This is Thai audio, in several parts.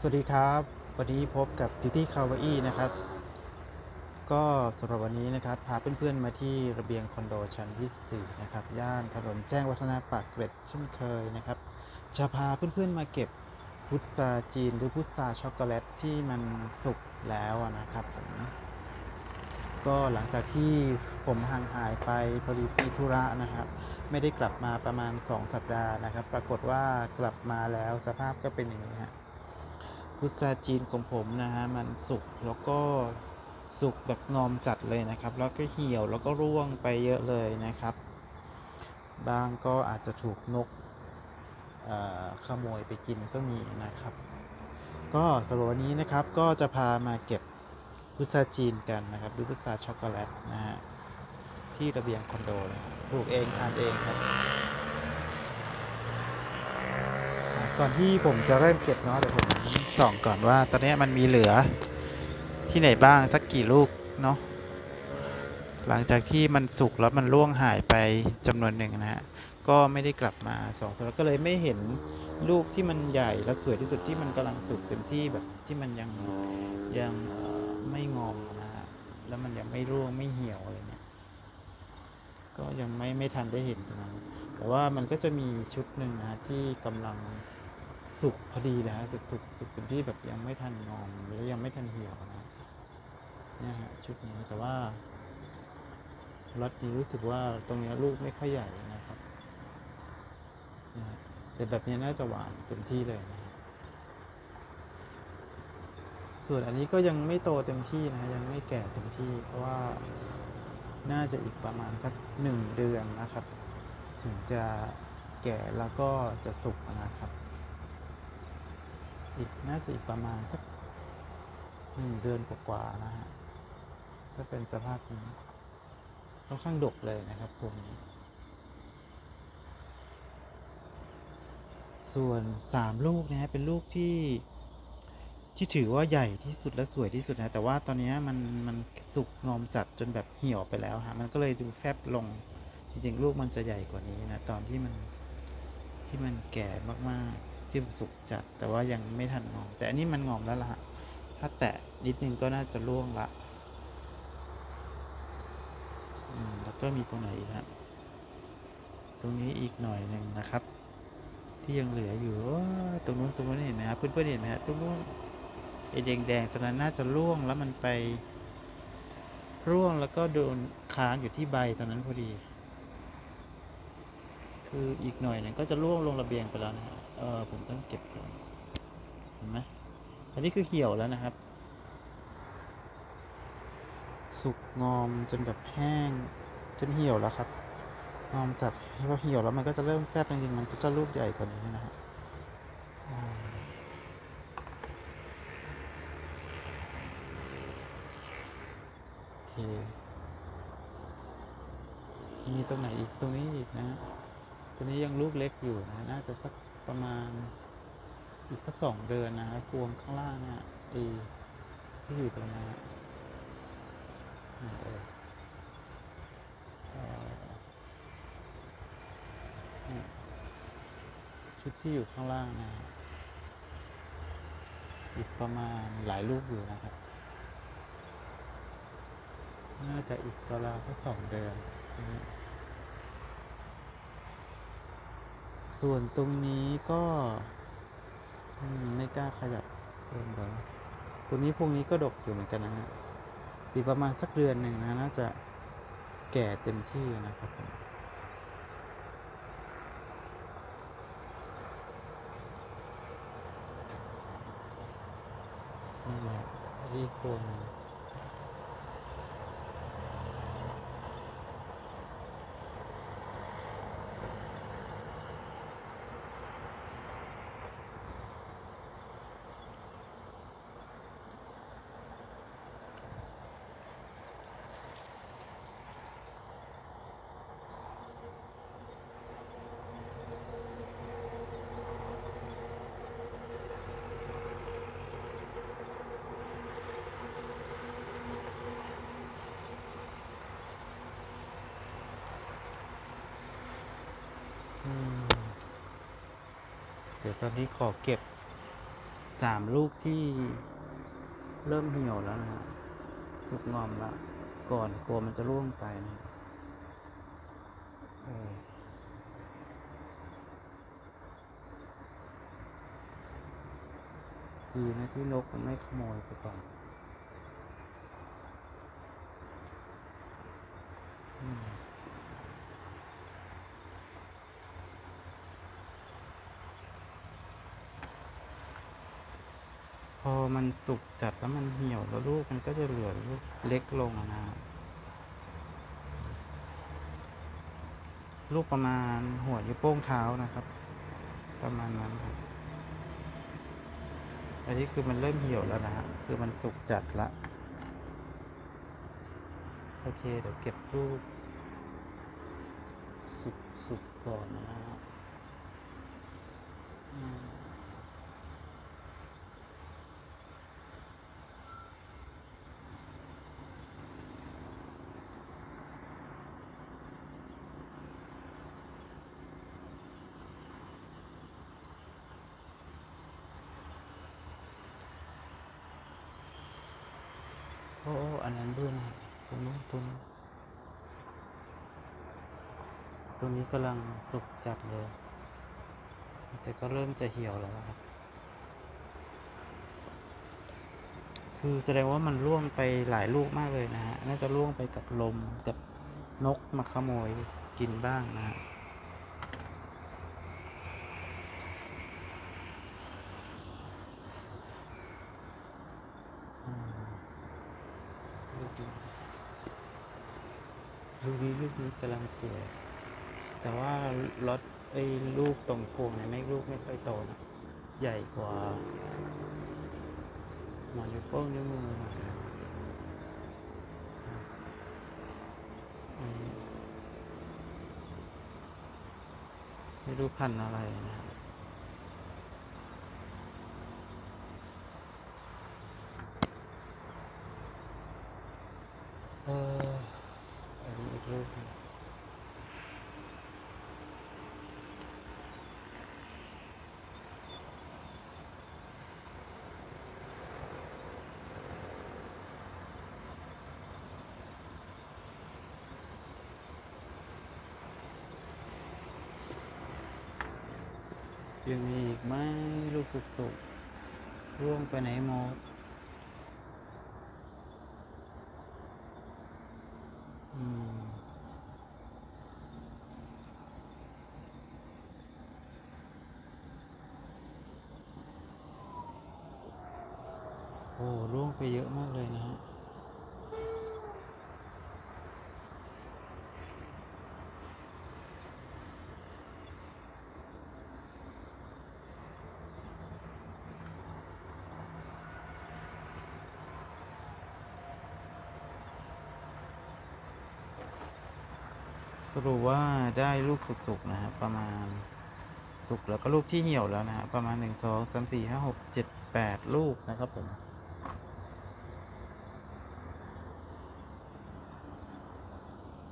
สวัสดีครับวันนี้พบกับติตี้คาวาอี้นะครับ ก็สำหรับวันนี้นะครับ พาเพื่อนๆมาที่ระเบียงคอนโดชั้น 24 นะครับ ย่านถนนแจ้งวัฒนะปากเกร็ดเช่นเคยนะครับ จะพาเพื่อนๆมาเก็บพุทราจีนหรือพุทราช็อกโกแลตที่มันสุกแล้วนะครับผมก็หลังจากที่ผมห่างหายไปพอดีปีธุระนะครับ ไม่ได้กลับมาประมาณ 2 สัปดาห์นะครับ ปรากฏว่ากลับมาแล้วสภาพก็เป็นอย่างนี้ฮะ พุทราจีนของผมนะฮะมันสุกแล้วก็สุกแบบงอมจัดเลยนะครับ แล้วก็เหี่ยวแล้วก็ร่วงไปเยอะเลยนะครับ บางก็อาจจะถูกนกขโมยไปกินก็มีนะครับ ก็สำหรับวันนี้นะครับก็จะพามาเก็บพุทราจีนกันนะครับหรือพุทราช็อกโกแลตนะฮะที่ระเบียงคอนโดนะครับปลูกเองทานเองครับอะ ก่อนที่ผมจะเริ่มเก็บเนาะเดี๋ยวผมส่องก่อนว่า ตอนนี้มันมีเหลือที่ไหนบ้างสักกี่ลูกเนาะหลังจากที่มันสุกแล้วมันร่วงหายไปจำนวนหนึ่งนะฮะก็ไม่ได้กลับมาสองสัปดาห์ก็เลยไม่เห็นลูกที่มันใหญ่และสวยที่สุดที่มันกำลังสุกเต็มที่แบบที่มันยังยังไม่งอมนะฮะแล้วมันยังไม่ร่วงไม่เหี่ยวอะไรเนี่ยก็ยังไม่ไม่ทันได้เห็นตรงนั้นแต่ว่ามันก็จะมีชุดหนึ่งนะฮะที่กำลัง สุกพอดีเลยฮะสุกสุกสุกเต็มที่แบบยังไม่ทันงอมแล้วยังไม่ทันเหี่ยวนะเนี่ยฮะชุดนี้แต่ว่าล็อตนี้รู้สึกว่าตรงเนี้ยลูกไม่ค่อยใหญ่นะครับนะแต่แบบนี้น่าจะหวานเต็มที่เลยนะส่วนอันนี้ก็ยังไม่โตเต็มที่นะยังไม่แก่เต็มที่ เพราะว่าน่าจะอีกประมาณสักหนึ่งเดือนนะครับ ถึงจะแก่แล้วก็จะสุกนะครับ อีกน่าจะอีกประมาณสักหนึ่งเดือนกว่าๆนะฮะถ้าเป็นสภาพนี้ค่อนข้างดกเลยนะครับผมส่วนสามลูกนะฮะเป็นลูกที่ที่ถือว่าใหญ่ที่สุดและสวยที่สุดนะแต่ว่าตอนนี้มันมันสุกงอมจัดจนแบบเหี่ยวไปแล้วฮะมันก็เลยดูแฟบลงจริงๆ ลูกมันจะใหญ่กว่านี้นะตอนที่มันที่มันแก่มากๆ ที่มันสุกจัด แต่ว่ายังไม่ทันงอม แต่อันนี้มันงอมแล้วล่ะฮะถ้าแตะนิดนึงก็น่าจะร่วงละอืมแล้วก็มีตรงไหนอีกฮะตรงนี้อีกหน่อยหนึ่งนะครับ ที่ยังเหลืออยู่ ตรงนู้นตรงนู้นเห็นไหมครับเพื่อนๆเห็นไหมฮะตรงนู้นไอ้แดงๆตอนนั้นน่าจะร่วงแล้วมันไป ร่วงแล้วก็โดนค้างอยู่ที่ใบตอนนั้นพอดี คืออีกหน่อยหนึงก็จะร่วงลงระเบียงไปแล้วนะฮะ เออผมต้องเก็บก่อนเห็นไหมอันนี้คือเหี่ยวแล้วนะครับ สุกงอมจนแบบแห้ง จนเหี่ยวแล้วครับงอมจัดพอเหี่ยวแล้วมันก็จะเริ่มแฟบจริงๆมันก็จะลูกใหญ่กว่านี้นะฮะอ่าโอเค มีตรงไหนอีกตรงนี้อีกนะตัวนี้ยังลูกเล็กอยู่นะ น่าจะสัก ประมาณอีกสักสองเดือนนะฮะพวงข้างล่างนี่ยไอ้ที่อยู่ตรงนั้นะเออชุดที่อยู่ข้างล่างนะฮะอีกประมาณหลายลูกอยู่นะครับ น่าจะอีกราวๆสักสองเดือนตรงนี้ ส่วนตรงนี้ก็ไม่กล้าขยับเพิ่มเลยตรงนี้พวกนี้ก็ดกอยู่เหมือนกันนะฮะอีกประมาณสักเดือนหนึ่งนะน่าจะแก่เต็มที่นะครับผมนี่แหละอีกพวงหนึ่ เดี๋ยวตอนนี้ขอเก็บสามลูกที่เริ่มเหี่ยวแล้วนะฮะ สุกงอมละ ก่อนกลัวมันจะร่วงไปนะฮะดีนะที่นกมันไม่ขโมยไปก่อนอืม พอมันสุกจัดแล้วมันเหี่ยวแล้วลูกมันก็จะเหลือลูกเล็กลงนะฮะลูกประมาณหัวนิ้วโป้งเท้านะครับ ประมาณนั้นครับอันนี้คือมันเริ่มเหี่ยวแล้วนะฮะคือมันสุกจัดละโอเคเดี๋ยวเก็บลูกสุกสุกก่อนนะฮะ โอ้อันนั้นด้วยนะฮะตรงนู้นตรงนู้ตรงนี้กำลังสุกจัดเลย แต่ก็เริ่มจะเหี่ยวแล้วครับ คือแสดงว่ามันร่วงไปหลายลูกมากเลยนะฮะ น่าจะร่วงไปกับลมกับนกมาขโมยกินบ้างนะฮะ อืมลูกนี้ ลูกนี้ลูกนี้กำลังสวย แต่ว่ารถไอ้ลูกตรงพวงเนี่ยไม่ลูกไม่ค่อยโตนะใหญ่กว่าหมอนโป้งนิ้วมือหน่อยนะไม่รู้พันอะไรนะ เอออันนี้อีกรูปหนึ่ง ยังมีอีกไหมลูกสุกๆร่วงไปไหนหมดอืม โอ้ร่วงไปเยอะมากเลยนะฮะสรุปว่าได้ลูกสุกๆนะฮะประมาณสุกแล้วก็ลูกที่เหี่ยวแล้วนะฮะประมาณหนึ่งสองสามสี่ห้าหกเจ็ดแปดลูกนะครับผม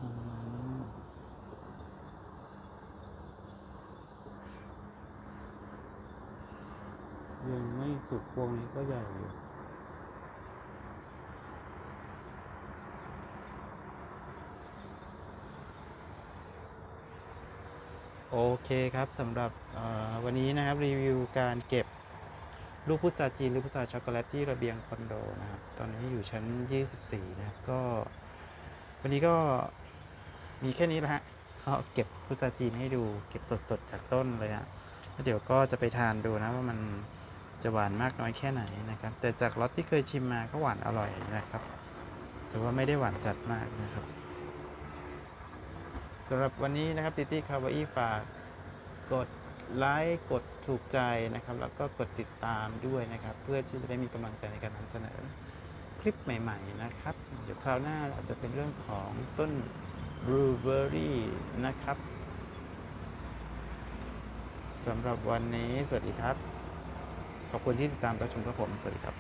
อืมยังไม่ สุกพวงนี้ก็ใหญ่อยู่โอเคครับสำหรับวันนี้นะครับรีวิวการเก็บลูกพุทราจีนหรือพุทราช็อกโกแลตที่ระเบียงคอนโดนะครับ ตอนนี้อยู่ชั้น 24 นะครับก็ วันนี้ก็มีแค่นี้แหละฮะก็เก็บพุทราจีนให้ดูเก็บสดๆจากต้นเลยฮะแล้วเดี๋ยวก็จะไปทานดูนะว่ามัน จะหวานมากน้อยแค่ไหนนะครับ แต่จากรสที่เคยชิมมาก็หวานอร่อยนะครับแต่ว่าไม่ได้หวานจัดมากนะครับสำหรับวันนี้นะครับติตี้คาวาอีฝากกดไลค์กดถูกใจนะครับ แล้วก็กดติดตามด้วยนะครับ เพื่อที่จะได้มีกำลังใจในการนำเสนอคลิปใหม่ ๆ นะครับ เดี๋ยวคราวหน้าอาจจะเป็นเรื่องของต้นบลูเบอร์รี่นะครับสำหรับวันนี้ สวัสดีครับ ขอบคุณที่ติดตามรับชมครับผม สวัสดีครับ